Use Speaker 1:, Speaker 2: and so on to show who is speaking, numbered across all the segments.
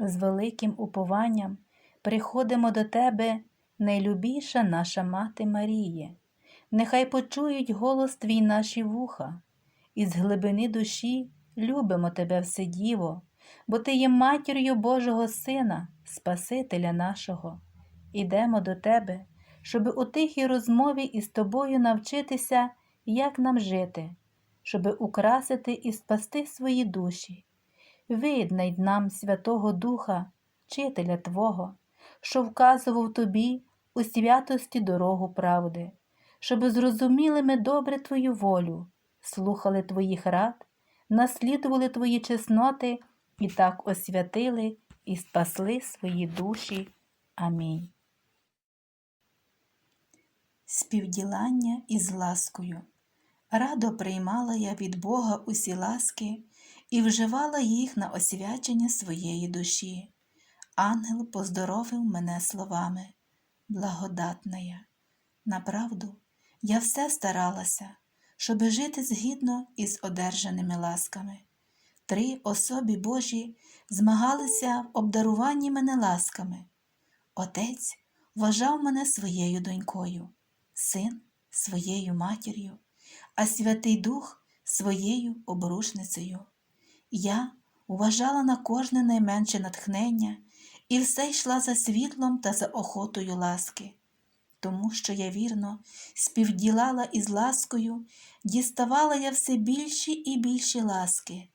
Speaker 1: з великим упованням приходимо до Тебе, найлюбіша наша Мати Маріє. Нехай почують голос Твій наші вуха, і з глибини душі любимо Тебе все діво, бо Ти є матір'ю Божого Сина, Спасителя нашого. Ідемо до Тебе, щоби у тихій розмові із Тобою навчитися, як нам жити, щоби украсити і спасти свої душі. Виднай нам Святого Духа, Вчителя Твого, що вказував тобі у святості дорогу правди, щоби зрозуміли ми добре Твою волю, слухали Твоїх рад, наслідували Твої чесноти і так освятили і спасли свої душі. Амінь. Співділання із ласкою. Радо приймала я від Бога усі ласки і вживала їх на освячення своєї душі. Ангел поздоровив мене словами благодатна я. Направду, я все старалася, щоби жити згідно із одержаними ласками. Три особі Божі змагалися в обдаруванні мене ласками. Отець вважав мене своєю донькою, син своєю матір'ю, а Святий Дух своєю обрушницею. Я уважала на кожне найменше натхнення і все йшла за світлом та за охотою ласки, тому що я вірно співділала із ласкою, діставала я все більші і більші ласки,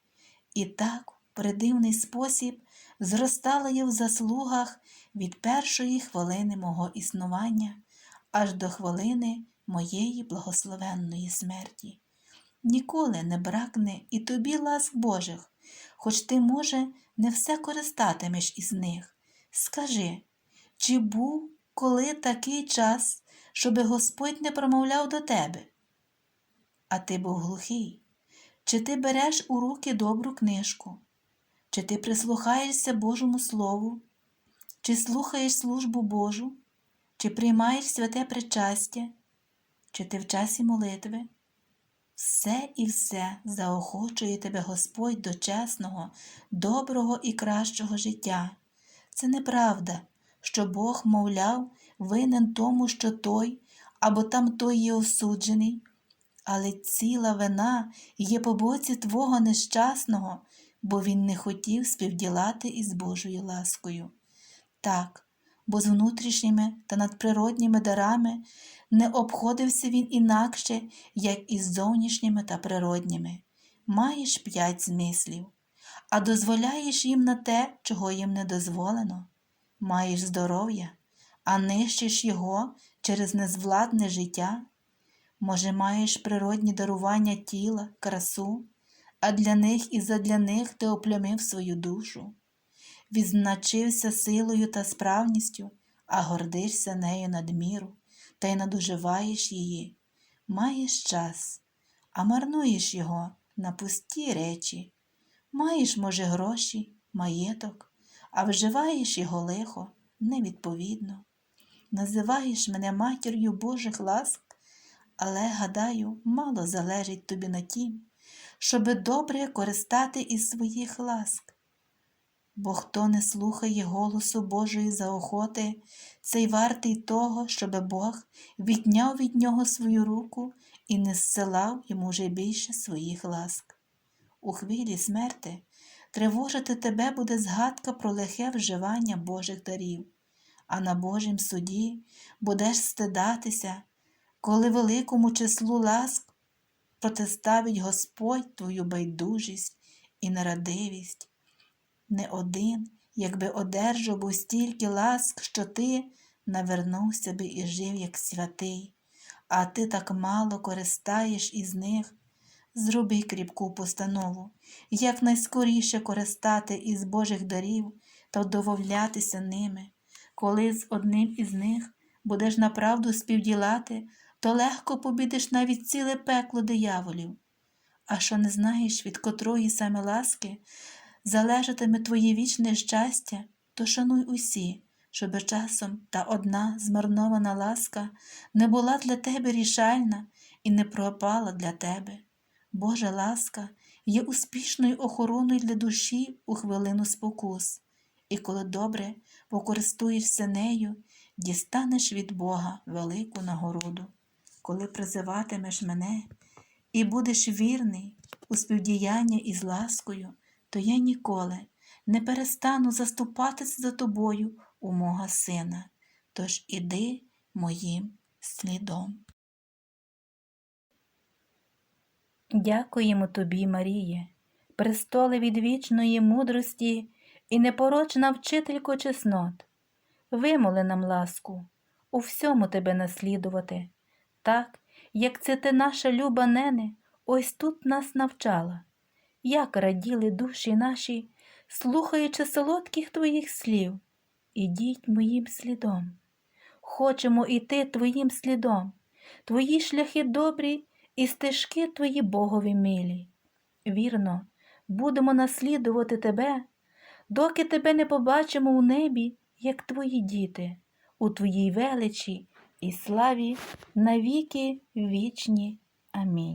Speaker 1: і так, в придивний спосіб, зростала я в заслугах від першої хвилини мого існування аж до хвилини моєї благословенної смерті. Ніколи не бракне і тобі ласк Божих, хоч ти, може, не все користатимеш із них. Скажи, чи був коли такий час, щоби Господь не промовляв до тебе? А ти був глухий, чи ти береш у руки добру книжку, чи ти прислухаєшся Божому Слову, чи слухаєш службу Божу, чи приймаєш святе причастя, чи ти в часі молитви? Все і все заохочує тебе Господь до чесного, доброго і кращого життя. Це неправда, що Бог, мовляв, винен тому, що той або там той є осуджений, але ціла вина є по боці Твого нещасного, бо він не хотів співділати із Божою ласкою. Так, бо з внутрішніми та надприродніми дарами не обходився він інакше, як із зовнішніми та природніми. Маєш п'ять змислів, а дозволяєш їм на те, чого їм не дозволено. Маєш здоров'я, а нищиш його через незвладне життя. Може, маєш природні дарування тіла, красу, а для них і задля них ти оплямив свою душу. Відзначився силою та справністю, а гордишся нею надміру та й надуживаєш її, маєш час, а марнуєш його на пусті речі. Маєш, може, гроші, маєток, а вживаєш його лихо, невідповідно. Називаєш мене матір'ю Божих ласк, але, гадаю, мало залежить тобі на тім, щоби добре користати із своїх ласк бо хто не слухає голосу Божої заохоти, цей вартий того, щоб Бог відняв від нього свою руку і не зсилав йому вже більше своїх ласк. У хвилі смерти тривожити тебе буде згадка про лихе вживання Божих дарів, а на Божім суді будеш стидатися, коли великому числу ласк протиставить Господь твою байдужість і нерадивість не один, якби одержав був стільки ласк, що ти навернувся би і жив, як святий, а ти так мало користаєш із них. Зроби кріпку постанову, як найскоріше користати із Божих дарів та вдововлятися ними. Коли з одним із них будеш направду співділати, то легко побідеш навіть ціле пекло дияволів. А що не знаєш, від котрої саме ласки залежатиме твоє вічне щастя, то шануй усі, щоби часом та одна змарнована ласка не була для тебе рішальна і не пропала для тебе. Божа ласка є успішною охороною для душі у хвилину спокус, і коли добре покористуєшся нею, дістанеш від Бога велику нагороду. Коли призиватимеш мене і будеш вірний у співдіяння із ласкою, то я ніколи не перестану заступатися за тобою у мого сина. Тож іди моїм слідом. Дякуємо тобі, Маріє, престоле відвічної мудрості і непорочна вчителько чеснот. Вимоли нам ласку, у всьому тебе наслідувати, так, як це ти наша люба нене, ось тут нас навчала, як раділи душі наші, слухаючи солодких твоїх слів, ідіть моїм слідом. Хочемо іти твоїм слідом, твої шляхи добрі і стежки твої Богові милі. Вірно, будемо наслідувати тебе, доки тебе не побачимо у небі, як твої діти, у твоїй величі і славі навіки вічні. Амінь.